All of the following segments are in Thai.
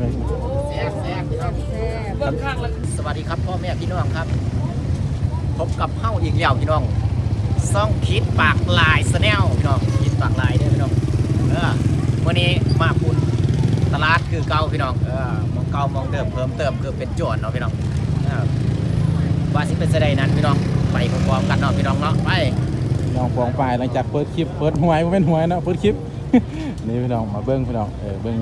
เลยแซ่บแซ่บพี่น้องเบิ่งข้างละสวัสดีครับพ่อแม่พี่น้องครับพบกับเฮ้าอีกแล้วพี่น้องซ่องคิดปากลายสแนลพี่น้องคิดปากลายเด้อพี่น้องเออวันนี้มาปุ่นตลาดคือเก่าพี่น้องเออมองเก่ามองเดิมเพิ่มเติมคือเป็นโจทย์เนาะพี่น้องเออว่าสิเป็นสะใดนั้นพี่น้องไปพร้อมๆกันเนาะพี่น้องเนาะไปน้องฟองปลายหลังจากเปิดคลิปเปิดหวยบ่เป็นหวยเนาะเปิดคลิปนี่พี่น้องมาเบิ้งพี่น้องเออเบิ้ง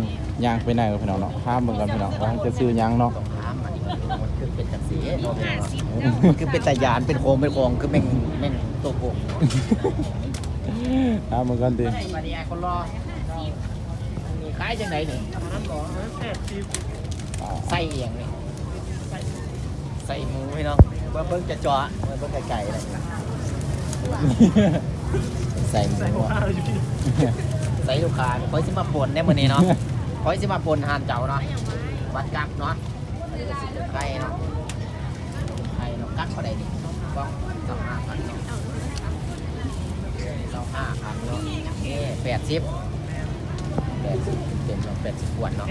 ย่างไปไหนกับพี่น้องเนาะข้ามเบิ่งกันพี่น้องว่าจะซื้อหยังเนาะต้องถามมันนี่มันคือเป็นจังสีเนาะพี่น้องเนาะมันคือเป็นตะยานเป็นโครงเป็นโครงคือแม่งแม่งตัวโครงข้ามเบิ่งกันดิมาดีไอคนรอมีคล้ายจังไหนนี่นั้นบอกแซ่บซีไส้เอียงนี่ไส้หมูพี่น้องเบิ่งเบิ่งจะเจาะเบิ่งเบิ่งไก่ๆอะไรใส่หมูใส่หัวอะข้าวอยู่พี่ใส่ลูกค้าคอยสิมาปนเนี่ยมื้อนี้เนาะ คอยสิมาปนหานเจ้าเนาะวัดกักเนาะไก่เนาะไก่เนาะกักเท่าใดดิก็สองห้าพันเนาะสองห้าพันเนาะโอเคแปดสิบแปดสิบเต็มเนาะแปดสิบขวดเนาะ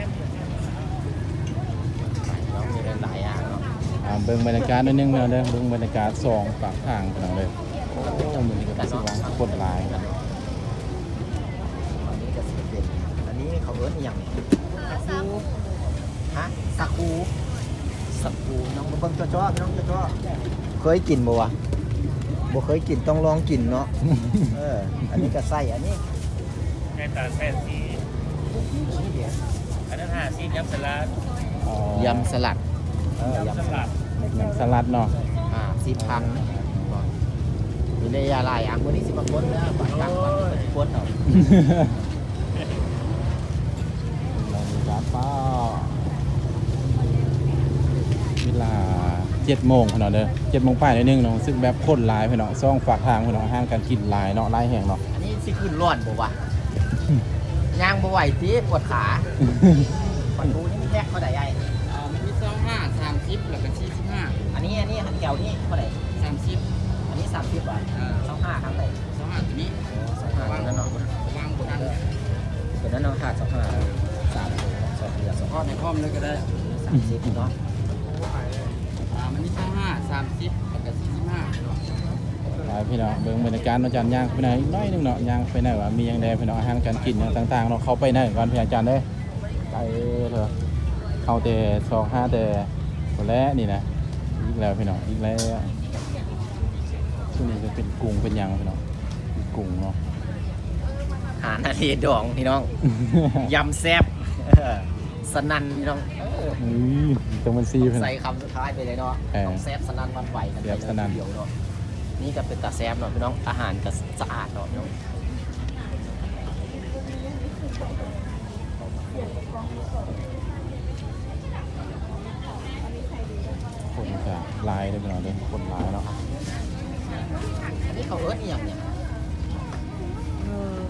เนาะมีหลายอย่างเนาะอ่าเบิ่งบรรยากาศนิดนึงพี่น้อเด้อเบิ่งบรรยากาศสองปากทางพี่น้องเลยโอ้มื้อนี้ก็รู้สึกว่าคนหลายกัน อันนี้ก็สิเป็นอันนี้ เขาเอิ้นอหย่างฮะสักคูสักคูน้องมาเบิ่งจ้อๆพี่น้องจ้อๆเคยกินบ่วะบ่เคยกินต้องลองกินเนาะเอออันนี้ก็ไส้อันนี้แม่ตาแซ่บซีอันนั้นหาซียำสลัดอ๋อยำสลัดเออยำสลัดยำสลัดเนาะอ่าสิบพันมีเลยยาลายอะวันนี้สิมาพ้นแล้วบัตรกลางวันนี้ก็สิพ้นเอาเรามีการ ป้าเวลาเจ็ดโมงพี่น้องเด้อเจ็ดโมงป้ายนิดนึงเนาะซึ่งแบบคนหลายพี่น้องซ่องฝากทางพี่น้องห้างการกินหลายเนาะหลายแห่งเนาะอันนี้สิขึ้นร้อนบ่วะย่างบ่ไหวติปวดขาปันดูนี่มีแท็กเท่าไหร่ไอ้อ่ามันมีสองห้าสามสิบแล้วก็สี่สิบห้าอันนี้อันนี้หันแก้วนี่เท่าไหร่สามสิบอันนี้สามสิบบาทอ่าสองห้าครั้งไหนสองห้าตัวนี้สองห้าตัวนั้นเนาะวางบนนั้นตัวนั้นเนาะห้าสองห้าสามส องเหลือสองทอดในคอมเลยก็ได้สามสิบเนาะอ่ามันมีสองห้าสามสิบแล้วก็สี่สิบห้าหลายพี่น้องเบิ่งบรรยากาศเนาะอาจารย์ย่างไปไหนอีกน้อยหนึงเนาะย่างไปไหนว่ามีหยังแดพี่น้องอาหารการกินอย่างต่างๆเนาะเข้าไปไหนก่อนพี่อาจารย์เด้อไปเถอะเข้าแต่ซองห้าแต่คนแรกนี่นะอีกแล้วพี่น้องอีกแล้วช่วงนี้จะเป็นกุ้งเป็นหยังพี่น้องเป็นกุ้งเนาะหานาทีดองพี่น้อง ยำแซ่บเออ สนันพี่น้องเอออือจังมันซีพี่น้ใส่องคำสุดท้ายไปเลยเนาะเออต้องแซ่บสนันหวันไหวกันไปแซ่บสนั่น เดียวเนาะนี่ก็เป็นตาแซ่บเนาะพี่น้องอาหารก็สะอาดเนาะพี่น้องคนจะลายได้พี่น้องเด้อคนลายเนาะอันนี้เขาเอิ้นอหย่างเนี่ย Ờ,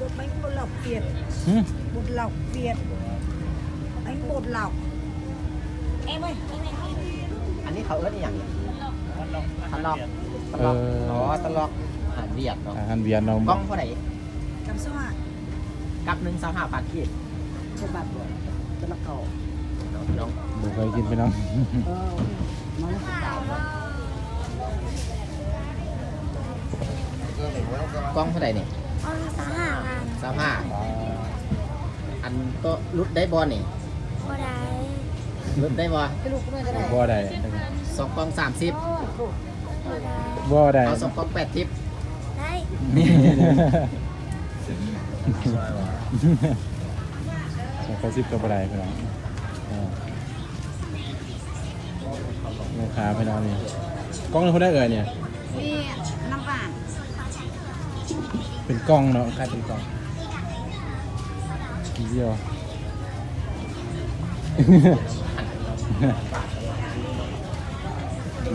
bột bánh bột lọc Việt หึ bột lọc Việt bánh bột lọc em ơi em ơi อันนี้เขาเอิ้นอหย่างเนี่ยอันลองตลอกตลอกอ๋อตลอกอาหารเวียดเนาะอาหารเวียดเนาะกล้องเท่าไหร่ cảm sao ạ กับหนึ่งสามห้าบาทขีด một bát bột cho nó cầu เนาะพี่น้องบ่เคยกินพี่น้อง ờ nó là cái tảo đó กล้องเท่าไหร่เนี่ยเอาสามห้าพันสามห้าอันก็รุดได้บอลนี่ ก็ได้รุดได้บอ cái lục này cái này บ่ได้สองกล้องสามสิบก็ได้บ่ได้เอาสองกล้องแปดทิปได้สองกระซิบกับอะไรพี่น้องเออแม่ค้าพี่น้องนี่กล้องเขาได้เอ่ยเนี่ย đi năm vạn เป็นกล้องเนาะคล้ายเป็นกล้องทีเดียว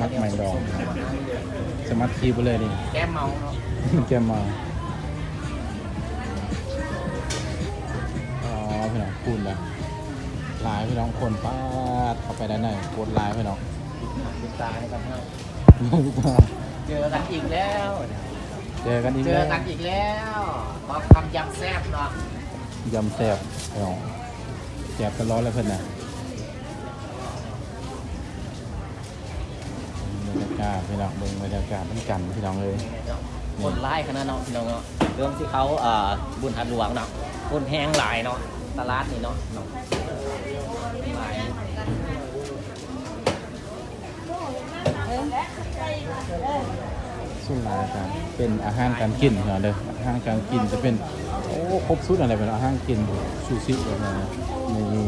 มัดใหม่ดองสมัดคีบไปเลยนี่แก้มเมาเนาะแกมมาอ๋อพี่น้องคูณละหลายพี่น้องคนป้าดเข้าไปด้านในโคตรหลายพี่น้องติดตานะครับเนาะเจอกันอีกแล้วเจอกันอีกเจแล้อวกันอีกแล้วมาทำยำแซ่บเนาะยำแซ่บพี่น้อง สบตลอดเลยเพิ่นน่ะบรรยากาศพี่น้องเบิ่งบรรยากาศมันกันพี่น้องเลยคนไล่ขนาดเนาะพี่น้องเนาะเรื่องที่เขาเอ่อบุญทัดหลวงเนาะคนแห้งหลายเนาะตลาดนี่เนาะเนาะหลายสุดหลายครับเป็นอาหารการกินพี่น้องเด้ออาหารการกินจะเป็น โอ้ครบสุดอะไรเป็นอาหารกินซูชิแบบนั้นนะนี่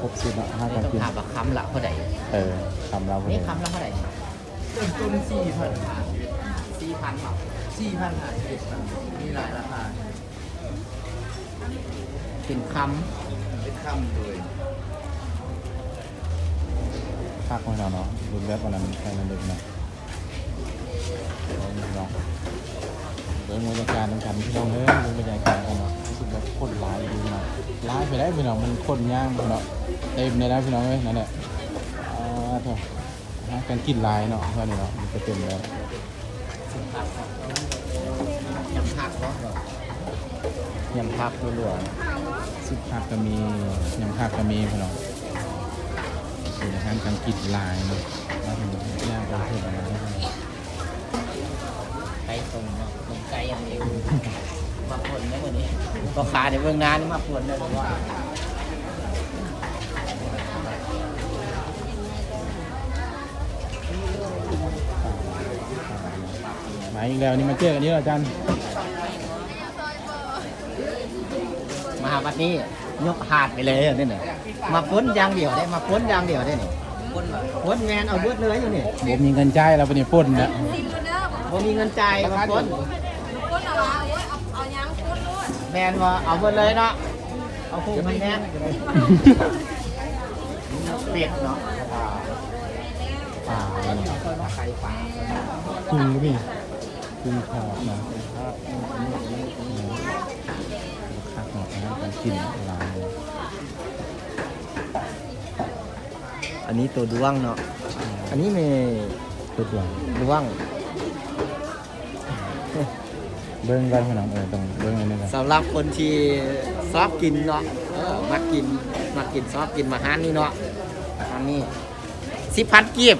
ครบสุดอาหารต้การองกินถามว่าคำละเท่าไหร่เออคำเราพอนี่ดีคำละเท่าไหร่เริ่มต้นสี่พันสี่พันบาทสี่พันห้าสิบมีหลายราคาเป็นคเป็นคำเลยภาคของเราเนาะรุนแรงกว่านั้นใครนั่นเด็กนะเอาพี่น้อง เบิ่งบรรยากาศกันพี่น้องเฮ้ยเบิ่งบรรยากาศกันเนาะรู้สึกว่าคนหลายอยู่พี่น้องหลายไปได้พี่น้องมันคนย่างพี่น้องเต็มเลยนะพี่น้องเอ้ยนั่นแหละอ่าเถอะอาหารการกินหลายเนาะเท่านี้เนาะมันจะเต็มแล้วยำผักเนาะยำผักรัวๆซุปผักก็มียำผักก็มีพี่น้องเป็นอาหารการกินลายเนาะมาถึงย่างกันเพิ่มอะไรได้บ้าง ไก่ตรงเนาะตรงไก่อย่างเดียวมาผลได้หมดนี้ ก็ขาในเบื้องหน้านี่มาผลได้หรือว่ามาอีกแล้วนี่มาเจอกันนี่เหรออาจารย์มาวัดนี้ยกหาดไปเลยนี่เนี่ยมาพ้นอย่างเดียวได้มาพ้นอย่างเดียวได้นี่พ้นแมนเอาเบิดเลยอยู่นี่ผมมีเงินจ่ายแล้วปะเนี่ยปล้นนะผมมีเงินจ่ายมาพ้นก้นเอา แมนว่าเอาเบิดเลยเนาะเอาคู่มันแน่นเป็ดเนาะป่าไข่ป่าจริงก็มีจริงขอบนะคักหมดนะการกินลายอันนี้ตัวดวงเนาะอันนี้มีตัวดวงดวง เบิ้งกันพี่น้องเออต้องเบิ้งอันนี้กันสำหรับคนที่ชอบกินเนาะเออมากินมากินชอบกินมาหารนี่เนาะอันนี้สิพันกีบ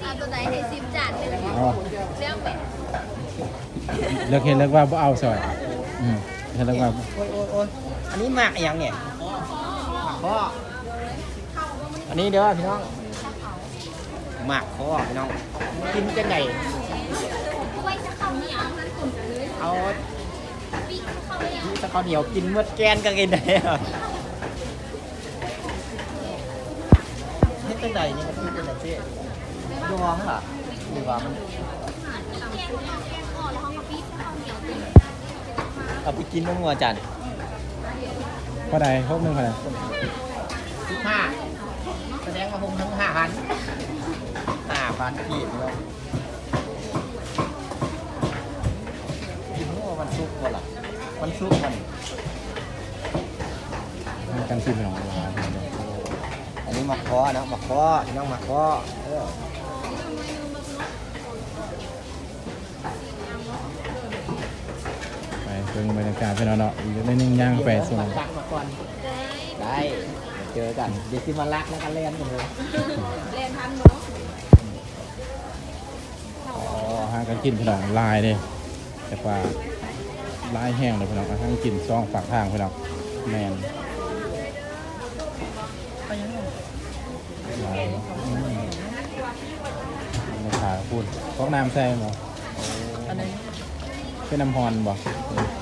เอาตัวไหนให้ซิมจานหนึ่งอ๋อเรื่องแบบเลิกเห็นเลิกว่าบ่เอาซอยอืมเห็นเลิกว่าโอ้ยโอ้ยโอ้ยอันนี้หมากอย่างเนี่ยพ่ออันนี้เด้อพี่น้องหมากคอพี่น้อง กินจังไงไว้จะเข้าเหนียวนั้นกลุ่มเลยเอาปีกเข้าเหนียวที่ตะข้าวเหนียวกินเมื่อแกนก็กินได้อะนี่จังไงนี่มันเป็นจังไงพี่ดวงเหรอหรือว่ามันแกงเอาแกงอ่อนแล้วเขาก็ปีกเข้าเหนียวติเอาไปกินน้ำงัวจันพอใดครบหนึ่งพอใดสิบห้าแสดงว่าผมทั้งห้าพัน ห้าพันกีบเลยกินงัวมันซุกบ่ล่ะมันซุกมันการกินพี่น้องลายอันนี้มาคอนะมาคอพี่น้องมาคอเออไปเบิ่งบรรยากาศพี่น้องเนาะอีกนิดนึงย่างไปส่งมาจักมาก่อนได้เจอกันเดี๋ยวสิมาลักแล้วกันเล่นกันเลย เล่นทันเนา การกินพี่น้องลายเลยแต่ว่าลายแห้งเลยพี่น้องอาหารกินซองฝากทางพี่น้องแมนลายอืมราคาพูดพวกน้ำแซ่บบ่อันนี้เป็นน้ำฮอนบ่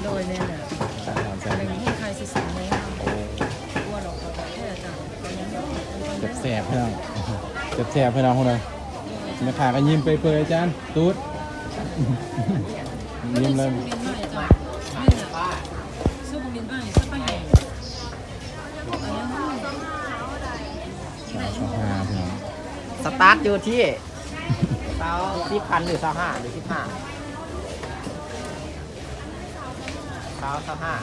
โดยเนี่ยเนี่ยน้ำแซ่บเป็นที่ใครสิสิเนี่ยโอ้ตัวดอกกระแค่จ้ะเป็นยังไงเจ็บแสบพี่น้องเจ็บแสบพี่น้องคนเลยแม่ค้าก็ยิ้มเปรยๆอาจารย์ ตูด ยิ้มเลยบินมาจ้ะนี่เนี่ยสู้บุญบ้านสักไปไหนอันนี้ห้องสาวชอบหาพี่น้องสตาร์ทอยู่ที่เตาที่พันหรือเตาห้าหรือที่ห้าเตาเตาห้า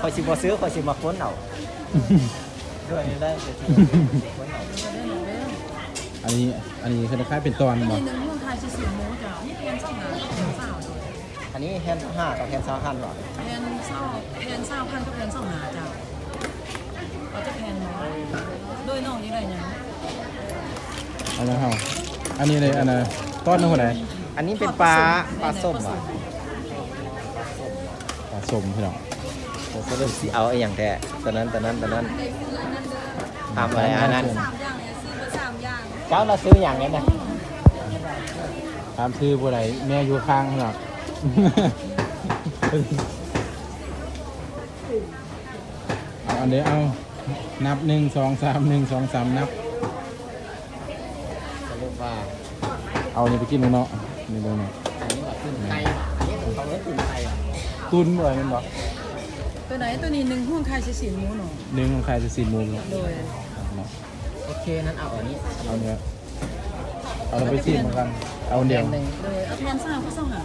คอยสิบซื้อคอยสิมาค้นเอาด้วยได้เลยที่ค้นเอา อันนี้อันนี้คือคล้ายๆเป็นตอนบ่นี่หนึ่งเมืองไทยสิสิโมจ้ะนี่เป็นสถานสาวโดยอันนี้แฮนด์ห้ากับแฮนด์สามพันหรอแพนเศร้าแพนเศร้าพันกับแพนเศร้าหาเจ้าเขาจะแพนน้อยโดยน้องยังไงยังเอาละเฮาอันนี้เลยอันน่ะต้นนึงคนไหนอันนี้เป็นปลาปลาส้มอะปลาส้มพี่น้องผมก็เริ่มสิเอาไอ้อย่างแท้ตอนนั้นตอนนั้นตอนนั้นทำอะไรอันนั้น สาม เจ้าเราซื้ออย่างนี้นะถามชื่อผู้ใดแม่อยู่ข้างพี่น้องเอาอันเดียวเอานับหนึ่งสองสามหนึ่งสองสามนับสรุปว่าเอานี่ไปกินมึงเนาะนี่ดูเนาะอันนี้แบบขึ้นไทยอันนี้ของเขาเรียกขึ้นไทยอะตุนอะไรมันบอกตัวไหนตัวนี้หนึ่งห่วงคายสีสีหมูหนอหนึ่งของใครจะสี่โมงเนาะโดยเนาะโอ เคนั้นเอาอันนี้เอาเนี้ยเอาเราไปซีเหมือนกัน เอาเดียวหนึ่งโดยเอาแพนเศร้าก็เศร้าหา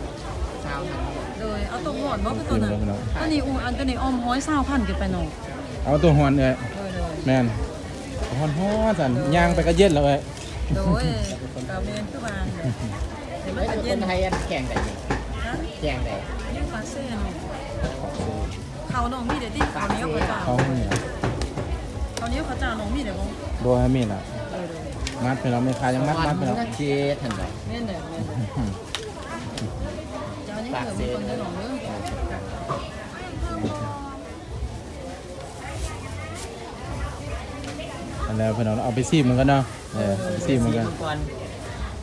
ชาวทางโดยเอาตัวหอนว่าคือตักิวนนั้นแล้วพี่น้องตัวนี้อูอันตัวนี้ออมห้อยเศร้าพันกันไปหนอเอาตัวหอนเลยโดยโดยแม่นหอนหอนสันย่างไปก็เย็นแล้วเอ้ยโดยกาเมนคือวางเดี๋ยวมันเฮ้ยจะคเย็นนไทยอันแข่งไหนนี่นะแข่งไหนยังปลาเซ่เนาะเขาน้องมีเดี๋ยวที่เขาเนี้ยเขาจ่าเขาเนี่ยเขาเนี้ยเขาจ่าน้องมีเดี๋ยวบ้างโดยให้มีดอะโดยโดยมัดไปแล้วไม่คายังมัดมัดไปแล้วนักเชษทันไหนแม่นเด้อแม่นเจ้ายังเกิดมีคนเดินหนองเด้ออันแล้วพี่น้องเอาไปซีเหมือนกันเนาะเออไปซีเหมือนกันก่อน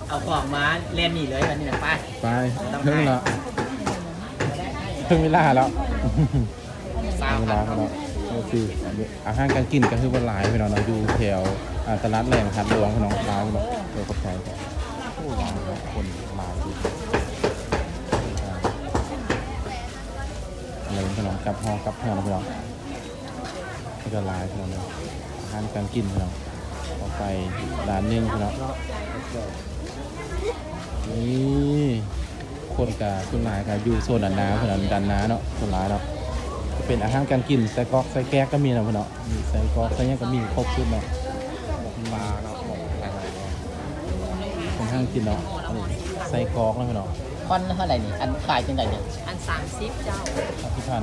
เอาของมาเล่นนี่เลยวันนี้นะไป ไปเพิ่งละเพิ่งเวลาแล้วสาวเวคลารับแล้ว ก็คืออาหารการกินก็คือว่าหลายพี่น้องเราอยู่แถวอ่าตลาดแหล่งทัดหลวงพี่น้องหลายพี่น้องเดี๋ยวขอบใจครับผู้หลายครับคนหลายดีอะไรพี่น้องกับฮอกับแพงพี่น้องนี่ก็หลายพี่น้องเนาะอาหารการกินพี่น้องออไปร้านหนึงพี่น้องนี่คนกับคนหลายกับอยู่โซนดันน้าพี่น้องดันน้าเนาะคนหลายเนาะ เป็นอาหารการกินไส้กรอกไส้แก๊กก็มีนะพี่เนาะมีไส้กรอกไส้หยังก็มีครบชุดเนาะปลาเนาะหมกอะไรเป็นอาหารกินเนาะนี่ไส้กรอกนะพี่เนาะคอนเท่าไหร่นี่ อันขายจังไดเนี่ยอันสามสิบเจ้าสามสิบพัน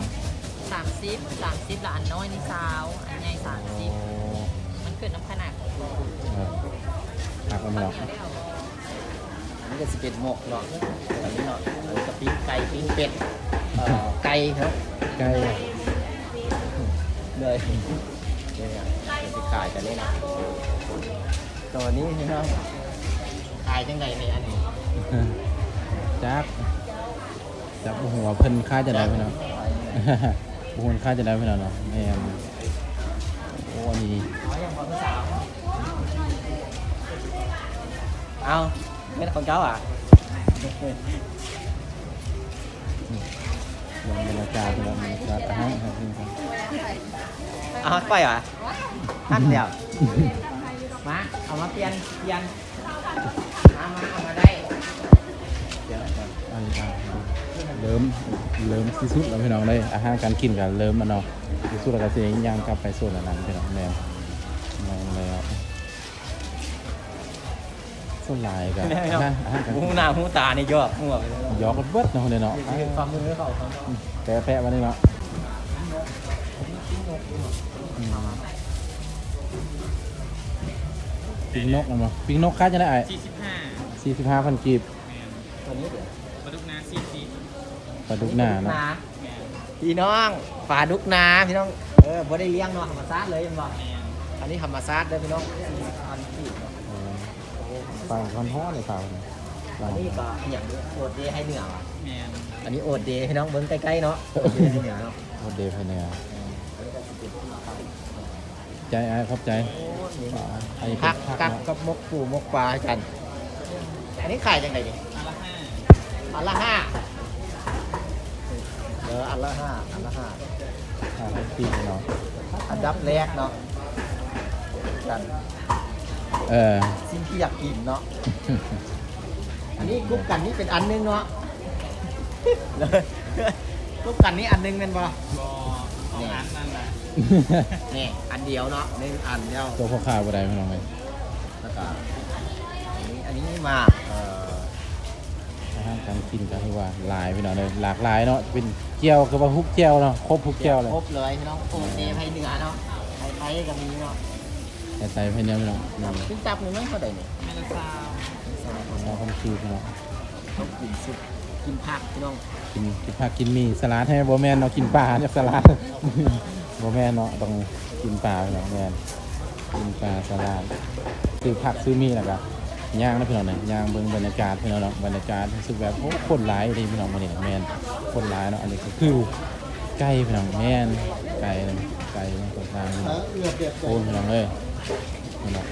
สามสิบสามสิบละอันน้อยนี่สาวอันใหญ่สามสิบโอ้มันเกิดน้ำขนาดเออหักแล้วพี่เนาะอันนี้ก็สิเป็นหมกเนาะอันนี้เนาะอันนี้ก็ปิ้งไก่ปิ้งเป็ดเอ่อไก่เนาะไก่ เลยเนี่ยจะไปขายกันเลยนะตัวนี้เนาะขายจังไดในอันนี้จักจับหัวเพิ่นค่าจะได้พี่เนาะบุญค่าจะได้พี่เนาะเนาะแม่นโอ้อันนี้เอาอย่างของสาวเอาเม็ดของเจ้าอะลงบรรยากาศพี่เนาะบรรยากาศอาหารครับพี่ครับ เอาไปเหรอท่านเดียวมาเอามาเปลี่ยนเปลี่ยนมามาเอามาได้เดี๋ยวก่อนอันนี้ครับเริ่มเริ่มที่สุดแล้วพี่น้องเลยอาหารการกินกันเริ่มแล้วเนาะที่สุดแล้วก็สิย่างกลับไปโซนอันนั้นพี่น้องแม่นแม่นแล้วส่วนหลายกันนะอาหารการหูกินหน้าหูตานี่ยอกหัวไปเลยยอกกันเบิดเนาะเลยเนาะฝ่ามือเขาเขา แปะแปะๆวันนี้เนาะอืม ปิ้งนกนะมั้งปิ้งนกค่าจะได้ไอ้สี่สิบห้าสี่สิบห้าพันกีบตัวนี้เดี๋ยวปลาดุกนาสี่สิบปลาดุกหน้าเนาะนาพี่น้องปลาดุกนาพี่น้องเออบ่ได้เลี้ยงเนาะธรรมชาติเลยยังบอกอันนี้ธรรมชาติเลยพี่น้องอันที่เออปลาคอนท้อเลยปลาเนี่ยปลาอันนี้ก็อย่างโอดเดย์ให้เหนือว่ะแมนอันนี้โอดเดย์พี่น้องเบิ้งใกล้ๆเนาะโอดเดย์ให้เหนือเนาะโคตรเดฟเลยเนี่ยอันนี้ก็สิเป็นที่เขา ใจไอ้ขอบใจโอ้นี่อ่าอันนี้พักพักกับเนาะกับมกปูมกปลาให้กันแต่อันนี้ขายยังไงดิอันละห้าอันละห้าเอออันละห้าอันละห้าห้าพันกีบเนาะอันดับแรกเนาะกันเออสิ่งที่อยากกินเนาะอันนี้กรุ๊ปกันนี่เป็นอันหนึงเนาะเลยกรุ๊ปกันนี่อันหนึงเป็นบ่บอของอันนั่น นะนี่อันเดียวเนาะหนึ่งอันเดียวตัวพ่อข้าวบ่ได้พี่น้องเลยแล้วก็อันนี้อันนี้มาเอ่ออาหหารการกินก็คือว่าหลายพี่น้องเลยหลากหลายเนาะเป็นเจียวก็ว่าฮุกเจียวเนาะครบฮุกเจียวเลยครบเลยพี่น้องโอ้เนไทยเหนือเนาะไทยไทยก็มีเนาะแต่ใส่เพิ่นเนี่ยพี่น้องนี่ซึ่งจับหนึ่งมันเท่าไหร่เนี่ยเมลซาวเราคำชื่อพี่น้องต้องกินซุปกินผักพี่น้องกินกินผักกินหมีสลัดให้บ่แม่นเนาะกินปลาเนี่ยสลัด บ่แม่เนาะต้องกินปลาพี่น้องแม่กินปลาสลัดซื้อผักซื้อมีแล้วก็ย่างนะพี่น้องเนี่ยย่างเบิ่งบรรยากาศพี่น้องเนาะบรรยากาศรู้สึกแบบโอ้คนหลายเลยพี่น้องมื้อนี้แม่นคนหลายเนาะอันนี้ก็คือไก่พี่น้องแม่นไก่เลยไก่เนาะคนทางโอ้พี่น้องเอ้ยพี่น้อง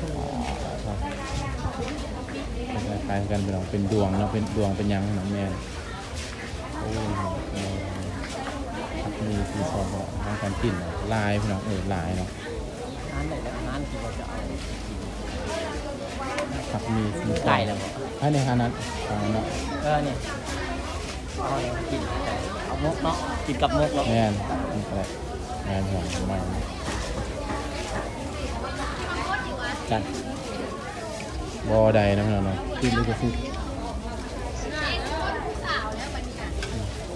อ่าคล้ายๆกันพี่น้องเป็นดวงเนาะเป็นดวงเป็นยังพี่น้องแม่นโอ้ ยเออครับมีสีสองทางการกินเนาะลายพี่น้องเออลายเนาะร้านไหนแล้วร้านที่เราจะเอาครับมีสีสองไก่แล้วบ่ให้ในฮานั้นทางนั้นเนาะเออเนี่ยเอาเลยกินไก่เอามกเนาะกินกับมกเนาะแม่นนี่ก็ได้แม่นพี่น้อมจันบอใดนะพี่น้องเนาะขึ้นลิขสิทธิ์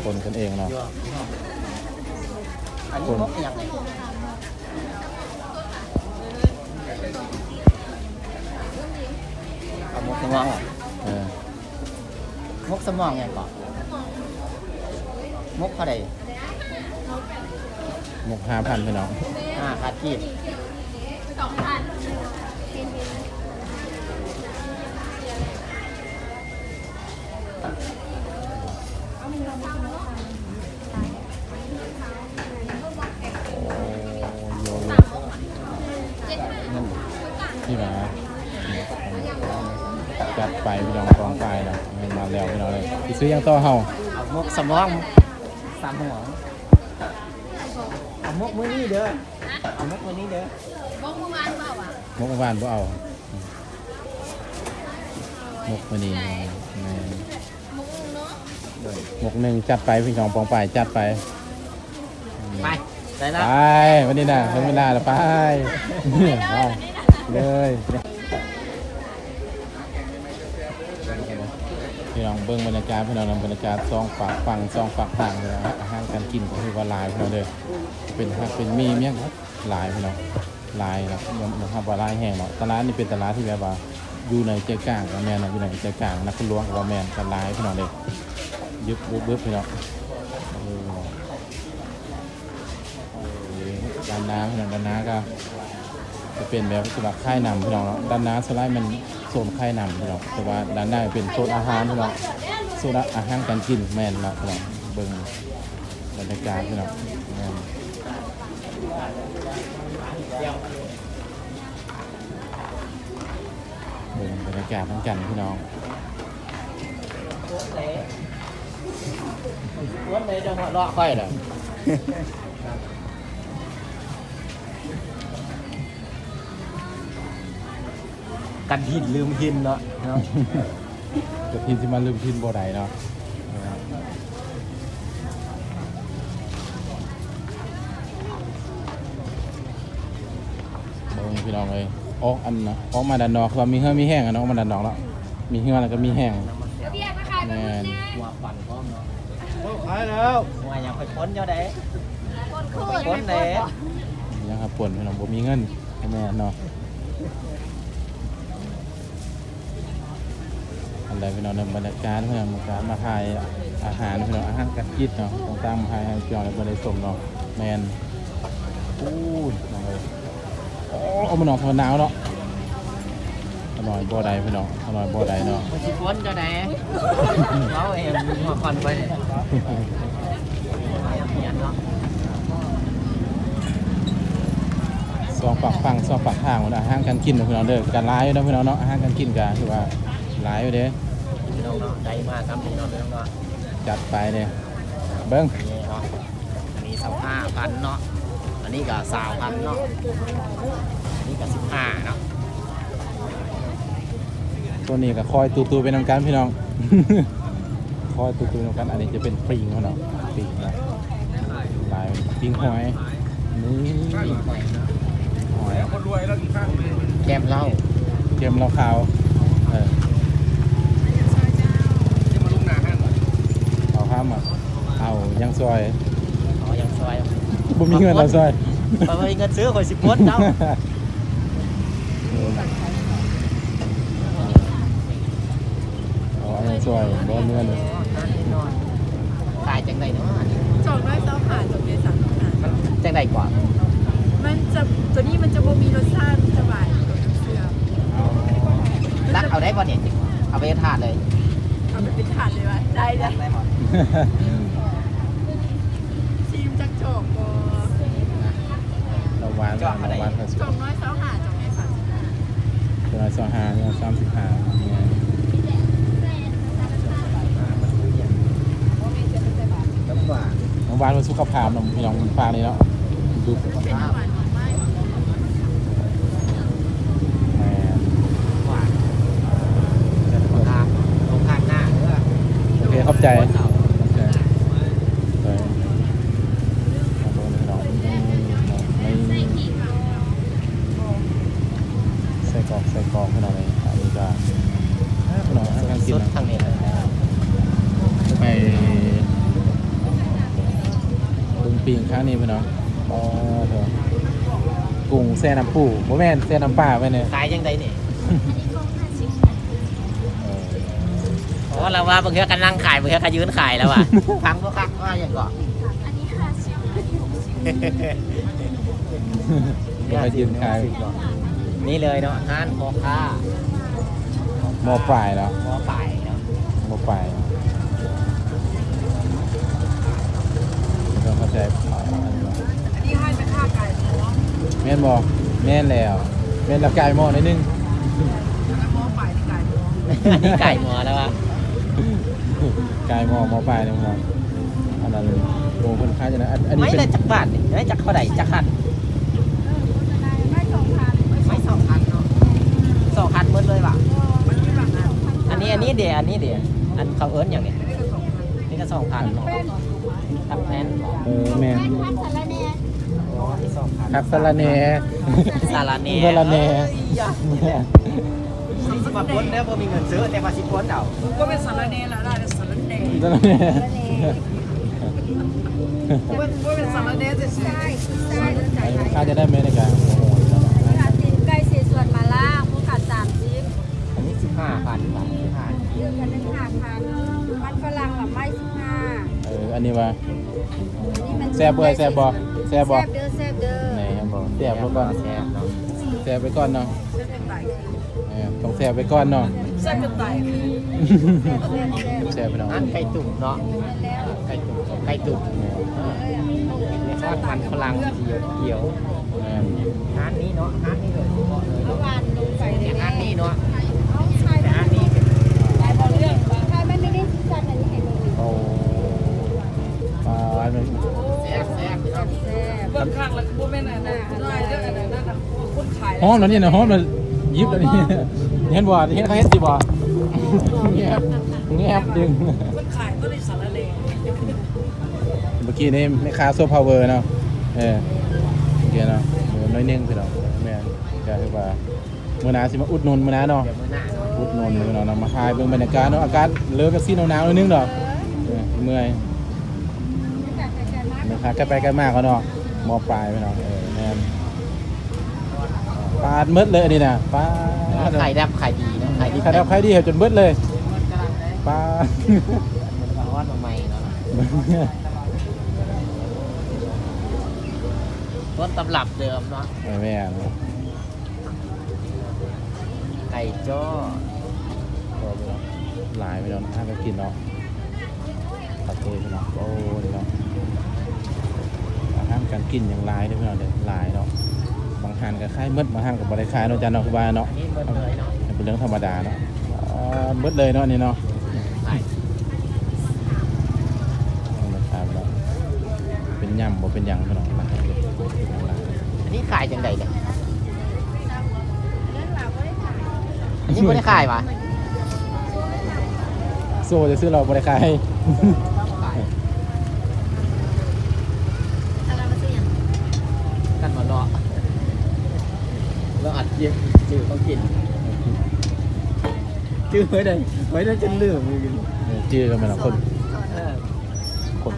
คนกันเองเนาะ อันนี้มกยังไงเอามกสมองเหรอเออมกสมองยังก่อนมกเท่าไหร่หมกห้าพันพี่น้องห้าคาทีบสองพัน โอ้โยโย่ เจ็ดพัน นั่นที่มา จัดไปพี่น้องกองไปเนาะมาแล้วพี่น้องเลยสิซื้อยังต่อเฮาเอามกสมองสามหัวเอามกมือนี้เด้อเอามกมือนี้เด้อมงเมื่อวานเปล่าอะมกบ้านบ่เอามกมันนี่แม่นมงเนาะมกหนึ่งจัดไปพี่น้องปองไปจัดไปไปได้แล้วไปวันนี้นะถึงเวลาแล้วไปเอาเลย พี่น้องเบิ้งบรรยากาศพี่น้องนำบรรยากาศซองฝากฟังซองฝากทางพี่น้องอาหารการกินก็คือว่าหลายพี่น้องเลยเป็นฮักเป็นมีเมี่ยงครับหลายพี่น้องหลายนะยอมรับว่าหลายแห่งเนาะตลาดนี่เป็นตลาดที่แบบว่าอยู่ในใจกลางกับแมนนะอยู่ในใจกลางนักคุณหลวงกับว่าแมนกันหลายพี่น้องเลยยึบบึบบึบพี่น้องด้านหน้าพี่น้องด้านหน้าก็จะเป็นแบบสำหรับค่ายนำพี่น้องเนาะด้านหน้าสไลด์มัน โซนค่ายนำพี่น้องแต่ว่าด้านหน้าเป็นโซนอาหารพี่น้องโซนอาหารการกินแม่นละพี่น้องเบิ่งบรรยากาศพี่น้องแม่นเบิ่งบรรยากาศทั้งกันพี่น้องวันไหนจะหัวเราะค่อยเหรอ กันหินลืมหินเนาะเนาะจะพินที่มาลืมพินบ่ได้เนาะเบิ่งพี่น้องเลยออกอันนะออกมาดันนอกว่ามีเหือมีแห้งอะเนาะออกมาดันนอกแล้ว มีเหือแล้วก็มีแห้งเบียร์มาขายแบบแม่นนี้หัวปั่นพร้อมเนาะขายแล้วหัวยังไปพ้นเจ้าเด้คนคืไปนพ้นเด้ยังครับปวดพี่น้องบ่มีเงินแม่เนาะ อันใดพี่น้องในบรรยากาศพี่น้องบรรยากาศมาถ่ายอาหารพี่น้องอาหารการกินเนาะต่างๆมาถ่ายให้พี่น้องในบริสมเนาะแมนอู้ยน้องเอ้ยโอ้เอามาหนองทนหนาวเนาะอร่อยบ่ใดพี่น้องอร่อยบ่ใดเนาะมันสิพ้นเจ้าเด้เราเองหัวปั่นไปเนี่ยเหียนเนาะสองฝักฟังสองฝักทางมันอาหารการกินเนาะพี่น้องเด้อการร้ายอยู่เนาะพี่น้องเนาะอาหารการกินกันคือว่าหลายอยู่เด้พี่น้อง เนาะใจมากครับพี่น้องพี่น้องเนาะจัดไปเด้เบิ้งนี่เนาะอันนี้สิบห้าพันเนาะอันนี้ก็สาวพันเนาะอันนี้ก็สิบห้าเนาะตัวนี้ก็คอยตูตูๆเป็นนำกันพี่น้องคอยตูตูๆนำกันอันนี้จะเป็นปริงเขาเนาะปริงนะลายปริงหอยนี่หอยคนรวยแล้วอีกข้างเลยแก้มเหล้าเค็มเราขาวามอะเอายังซอยอ๋อยังซอยบ่มีเงินเราซอยไปไปเงินซื้อข่อยสิบปนเจ้าเอาอันยังซอยบ่มีเงินขายจังไดเนาะจองด้วยเจ้าผ่านจองด้วยสามผ่านมันจังไดกว่า มันจะตัวนี้มันจะบ่มีรสชาติจะหวานกว่าเสื้อรักเอาได้บ่เนี่ยเอาไปทานเลยเอาไปเป็นถาดเลยวะได้ได้ได้หมด ชิมจักจอกบ่เราหวานเราหวานผสจองน้อยเจ้าผ่าจองด้วยสามผ่านตัวละสองห้าเนี่ยสามสิบห้านี่ยน้ำหวานน้องหวานมันสุขภาพเนาะพี่น้องมันฟางนี่เนาะดูเป็นหวานของไม้ แหม่ หวานจะตรงทางตรงทางหน้าเด้อ โอเคเข้าใจเข้าใจเออเอาตัวนี้เนาะไม่ใส่กรอกใส่กรอกให้หน่อยอันนี้ก็พี่น้องให้กันกิน สุด นะ ทางนี้เลย ไปลุงปิงครั้งนี้พี่น้องอ๋อเถอะกุ้งแซ่น้ำปูบ่แม่นแซ่น้ำปลาไปเนี่ยขายจังไดนี่อันนี้ก็ห้าสิบเออเพราะเราว่าบางทีกันนั่งขายบางทีก็ยืนขายแล้วอะฟังพวกคักว่าอย่างก่อนอันนี้ห้าสิบอันนี้หกสิบเดี๋ยวให้ยืนขายนี่เลยเนาะห้านพอค้าหม้อปลายแล้วพอป่ายเนาะหม้อปลายไม่ต้องเข้าใจอันนี้ให้เป็นค่าไก่เนาะแม่นบอก แม่นแล้ว แม่นและกายหม้อนิดนึง แล้วหม้อไปในไก่หม้ออันนี้ไก่หมอแล้วอะกายหม้อหม้อปลายนะครับอันนั้นโอ้คนค้ายจะนะอันอันนี้ไม่เป็นเลยจักบาทนี่ไม่จักเท่าไหร่จักคันได้สองพันไม่สองพันเนาะสองพันหมดเลยว่ะมันไม่แบบนั้นอันนี้อันนี้เดียวอันนี้เดียวอันเขาเอิ้นอย่างเนี้ยนี่ก็สองพันนี่ก็สองพันเนาะทับแน่นเออแม่น พันสาร ครับสาระแหน่สาราเน่สาระแหน่สี่สิบกว่าคนแล้วพอมีเงินซื้อแต่ว่าสิบคนเอาก็เป็นสารเนละได้แต่สารเนสาระแหน่ก็เป็นก็เป็นสารเนจะใช่ใช่ใช่อันนี้ลูกค้าจะได้ไหมในการโอ้โหขาดตินไก่เสียส่วนมาล่างผู้ขาดสามสิบอันนี้สิบห้าพันบาทสิบห้าเดือนกันหนึ่งห้าพันมันฝรั่งหรือไม่สิบห้าเอออันนี้ว่านี่มันแซ่บเบอร์แซ่บบ่แซ่บบ่แซ่บเด้อแซ่ แซ่บไว้ก่อนแซ่บเนาะแซ่บไปก่อนเนาะเส้นเป็นไก่เออต้องแซ่บไปก่อนเนาะเส้นเป็นไก่คือแซ่บไปเนาะอันไก่ตุ่มเนาะไก่ตุ่มไก่ตุ่มเนี่ยทอดมันฝรั่งเขียวเขียวแม่นร้านนี้เนาะร้านนี้เลยเฉพาะเลยเมื่อวานลงไก่เนี่ยร้านนี้เนาะเอาใช่แต่ร้านนี้เป็นไก่บอลเรื่องใช่ไม่ไม่ได้จัดอันนี้ให้เลยโอ้ปลาเป็น แซ่บแซ่บพี่น้องแซ่บเบื้องข้างแล้วก็เป็นอันนั้นได้เรื่องอันนั้นนะคนขายหอมแล้วนี่นะหอมแล้วยิบแล้วนี่เห็นบ่เห็นเขาเห็นสิบ่เงียบเงียบดึงคนขายก็เลยสารเนเมื่อกี้นี่แม่ค้าโซพาวเวอร์เนาะเออโอเคเนาะเออน้อยหนึงพี่น้องแม่นก็คือว่ามื้อหน้าสิมาอุดหนุนมื้อหน้าเนาะเดี๋ยวมื้อหน้าเนาะอุดหนุนมื้อหน้าเนาะมาถ่ายเบิ่งบรรยากาศเนาะอากาศเลิกกับซีหนาวๆหน่อยนึงดอกเออเมื่อย แม่ค้าใกล้ไปใกล้มากก็เนาะมอปลายไปเนาะเออแม่นปาดมืดเลยอันนี้นะปาดไข่ดับไข่ดีเนาะไข่ดีใครได้ใครดีเหรอจนมืดเลยปาดมันมาวัดมาใหม่เนาะต้นตำรับเดิมเนาะไม่แม่นไก่จ้อก็ไปเนาะหลายไปเนาะห้ามไปกินเนาะตัดตัวไปเนาะโอ้นี่เนาะอาหาร การกินอย่างหลายเด้วยพี่น้องเด้อหลายเนาะบางหันก็คล้ายมืดบางหันก็บ่ได้คล้ายเนาะจันเนาะคือว่าเนาะอันนี้เบิดเลยเนาะเป็นเรื่องธรรมดาเนาะอ่ามืดเลยเนาะอันนี่เนาะไข่นะครับเนาะเป็นยำบ่เป็นหยังพี่น้องหลายเลยหลายอันนี้ขายจังไดเนี่ยอันนี้ไม่ได้ขายวะโซ่จะซื้อเราบริการขาย อะไรมาซื้ออย่าง กันมาเนาะเราอัดเยี่ยมชื่อเขา กินชื่อไว้ได้ไว้ได้จนลืมเลยจื้อกันมาละคนเออ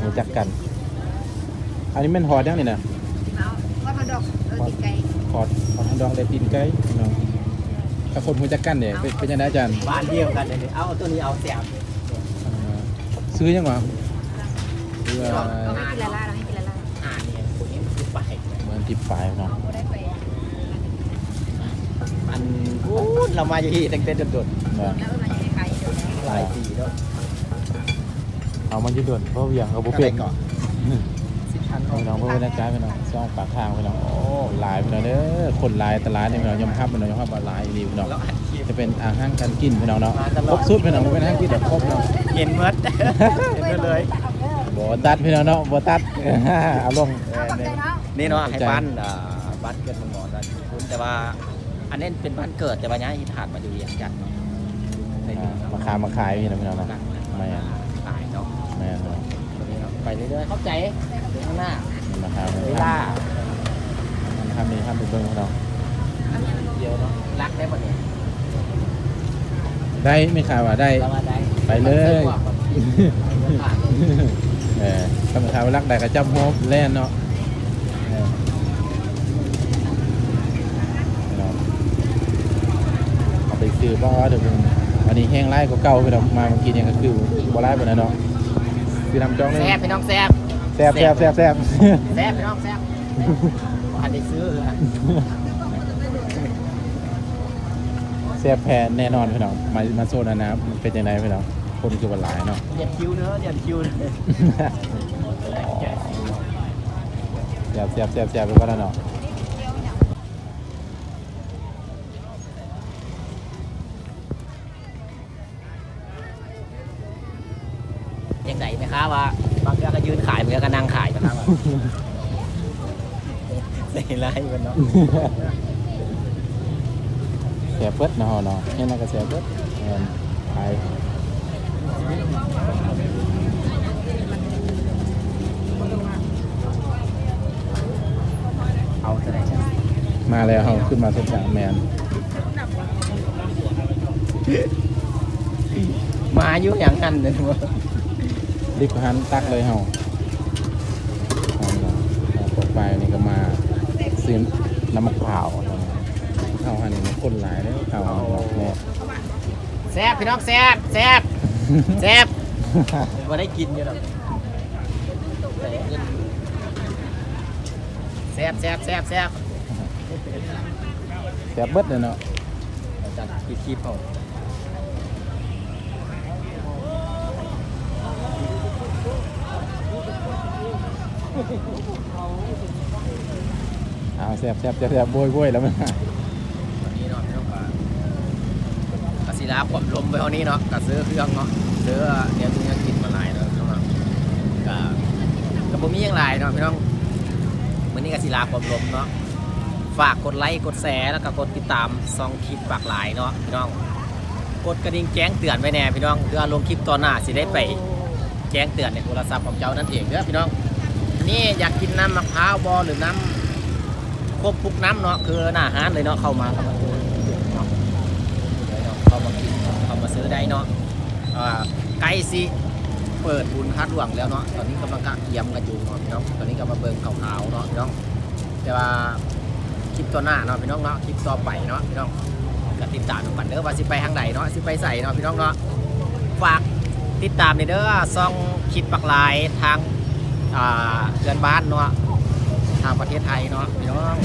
รู้จักกัน อันนี้แมันฮอดยังนี่นะก็ทอดดอกเออติดไก่ฮอดฮอดดองได้ตีนไก่พี่น้องถ้าคนรู้จักกันเนี่ยเป็นเป็นยังไงอาจารย์บ้านเดียวกันเลยนี่เอาตัวนี้เอาแสบอ่าซื้อยังวะซื้อว่าเราไม่กินละลายเราไม่กินละลายอ่านี่คนนี้มันคือไปเหมือนติดปลายเนาะ อู้เรามาอยู่ที่ตั้งแต่โดดแบบแล้วมันยังไม่ขายอยู่แล้วๆหลายปีแล้วเอามันยืดด่วนเพราะเวียงเขาบุเป็นก่อนสิบพันพี่น้องเพื่อนบรรยากาศพี่น้องช่องปากทางพี่น้องโอ้หลายพี่น้องเด้อคนหลายตลาดนี่พี่น้องยอมรับพี่น้องยอมรับว่าหลายดีพี่น้องแล้วอัดคลิปจะเป็นอาหารการกินพี่น้องเนาะมาตลอดครบสุดพี่น้องบ่เป็นอาหารกินแบบครบเนาะเห็นเมดเห็นเมดเลยบ่ตัดพี่น้องเนาะบ่ตัดเอาลง เอาขอบใจเนาะ นี่เนาะให้บ้านอ่าบ้านเกิดเมืองหมอนั่นคุณแต่ว่า อันนี้เป็นบ้านเกิดแต่ว่าย้ายที่ฐานมาอยู่เรียงจันทน์เนาะในอ่ามาขายมาขายพี่น้องพี่น้องเนาะหลังไม่อะขายเนาะไม่อะเนาะตัวนี้เนาะไปเรื่อยๆเข้าใจข้างหน้านี่มาขายเวลาทำนี่ทำเป็นเบิ่งพี่น้องเดียวเนาะรักได้หมดเนี่ยได้ไม่ขายว่าได้แล้วว่าได้ไปเลย มันผ่าน เออคำถามว่ารักได้ก็จับโฮบแล่นเนาะเออพี่น้องเอา ไปซื้อบ่เดี๋ยวเพิ่นวันนี้แห้งไล่กว่าเก่าพี่น้องมาเมื่อกี้เนี่ยก็คือบ่ไล่ปานนั้นเนาะซื้อน้ำจองเลยแซ่บพี่น้องแซ่บแซ่บแซ่บแซ่บแซ่บแซ่บพี่น้องแซ่บอันนี้ซื้อเหรอแซ่บแพ้แน่นอนพี่น้องมามาโซนนั้นนะมันเป็นยังไงพี่น้องคนคือวันหลายเนาะเหยียดคิวเนอะเหยียดคิวเนอะแซ่บแซ่บแซ่บแซ่บไปก็แล้วเนาะ ใส่ไล่มันเนาะแซ่บเบิดเนาะเนาะนี่น่าก็แซ่บเบิดแม่นไปเอาแสดงมาแล้วเฮาขึ้นมาทุกอย่างแมนมาอยู่อย่างนั้นเลยว่ารีบหันตักเลยเฮาเอาเนาะเอาตก ไปนี่ก็มาซื้อน้ำมะพร้าวเอาหันนี่มันคนหลายแล้วเอาเอาเอาแม่แซ่บพี่น้องแซ่บแซ่บแซ่บมาได้กินอยู่หรอกแซ่บแซ่บแซ่บแซ่บแซ่บเบิดเลยเนาะจัดคีบคีบเขา แซ่บแซ่บแซ่บแซ่บโบยโบยแล้วมันตอนนี้เนาะพี่น้องก็กสิลาผมลมไปเท่านี้เนาะก็ซื้อเครื่องเนาะซื้อเดี๋ยวนี้กินมาหลายเนาะพี่น้องก็ก็บ่มีหยังหลายเนาะพี่น้องมื้อนี้กสิลาผมลมเนาะฝากกดไลค์กดแชร์แล้วก็กดติดตามซองคลิปปากหลายเนาะพี่น้อง กดกระดิ่งแจ้งเตือนไว้แน่พี่น้องเพื่อลงคลิปตอนหน้าสิได้ไปแจ้งเตือนในโทรศัพท์ของเจ้านั่นเองเด้อพี่น้องนี่อยากกินน้ำมะพร้าวบอหรือน้ำ ครบทุกน้ำเนาะคือหน้าอาหารเลยเนาะเข้ามาเข้ามาเนาะเข้ามากินเข้ามาซื้อได้เนาะไก่สิเปิดบุญคัดหลวงแล้วเนาะตอนนี้กำลังกะเกียมกันอยู่เนาะพี่น้องตอนนี้ก็มาเบิ่งขาวๆเนาะพี่น้องแต่ว่าคลิปต่อหน้าเนาะพี่น้องเนาะคลิปต่อไปเนาะพี่น้องก็ติดตามทุกวันเด้อว่าสิไปทางใดเนาะสิไปใส่เนาะพี่น้องเนาะฝากติดตามในเด้อซองคลิปปักลายทางอ่าเพื่อนบ้านเนาะ ทางประเทศไทยเนาะพี่น้อง